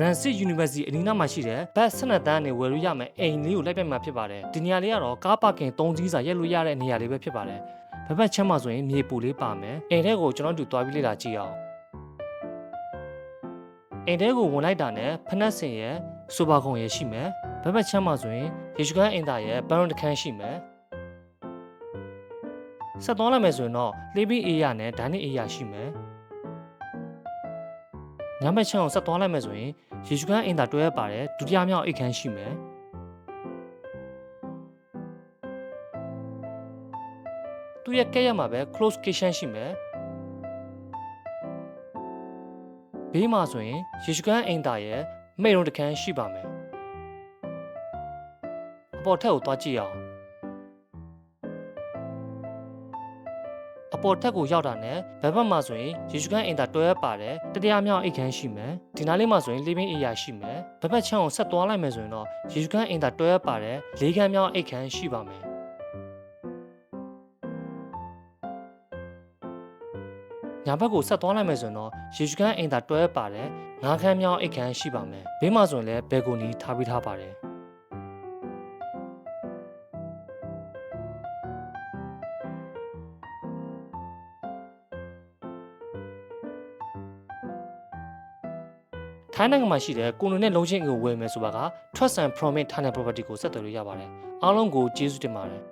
Rancid University အနီးနားမှာရှိတဲ့ဘတ်12တန်းနဲ့ဝယ်လို့ရမယ်အိမ်လေးကိုလိုက်ပြတ်မှာဖြစ်ပါတယ်ဒီနေရာလေးကတော့ကားပါကင်3စီးစာရက်လို့ရတဲ့နေရာလေးပဲဖြစ်ပါတယ်ဘက်ဘက်ချမ်းမှာဆိုရင်မြေပူလေးပါမယ်အိမ်ထဲကိုကျွန်တော်တို့တွားပြီးလေ့လာကြည့်အောင်အိမ်ထဲကိုဝင်လိုက်တာနဲ့ဖနက်စင်ရဲ့စူပါခုံရဲ့ရှိမယ်ဘက်ဘက်ချမ်းမှာဆိုရင်ရေရှုခန်းအင်တာရဲ့ဘန်ရွန်တခန်းရှိမယ်ဆက်သွားလိုက်မယ်ဆိုရင်တော့ living area နဲ့ dining area ရှိမယ် ညဘက်ချမ်းကိုဆက်သွားလိုက်မယ်ဆိုရင်ရေရှုခန်းအင်တာတွဲရပါတယ်ဒုတိယမြောက်အိတ်ခန်းရှိမယ်သူ့ရဲ့ကဲ့ရမှာပဲ close kitchen ရှိမယ်ဘေးမှာဆိုရင်ရေရှုခန်းအင်တာရဲ့မိတ်ရုံတစ်ခန်းရှိပါမယ်အပေါ်ထက်ကိုသွားကြည့်အောင် အပေါ်ထက်ကိုရောက်တာနဲ့ဘက်ဘက်မှာဆိုရင်ရေရှုခန်းအင်တာတွဲရပါတယ်တတိယမြောက်အိတ်ခန်းရှိမယ်ဒီနားလေးမှာဆိုရင် living area ရှိမယ်ဘက်ဘက်ချမ်းကိုဆက်သွားလိုက်မယ်ဆိုရင်တော့ရေရှုခန်းအင်တာတွဲရပါတယ်လေးခန်းမြောက်အိတ်ခန်းရှိပါမယ်ညာဘက်ကိုဆက်သွားလိုက်မယ်ဆိုရင်တော့ရေရှုခန်းအင်တာတွဲပါတယ်ငါးခန်းမြောက်အိတ်ခန်းရှိပါမယ်ဘေးမှာဆိုရင်လည်းဘယ်ကိုနီထားပြီးထားပါတယ် ထိုင်းနိုင်ငံမှာရှိတဲ့ကိုလိုနဲ့လုံးချင်းကိုဝယ်မယ်ဆိုတာက Trust and Promise ဌာန property ကိုဆက်သွယ်လို့ရပါတယ်အားလုံးကိုကျေးဇူးတင်ပါတယ်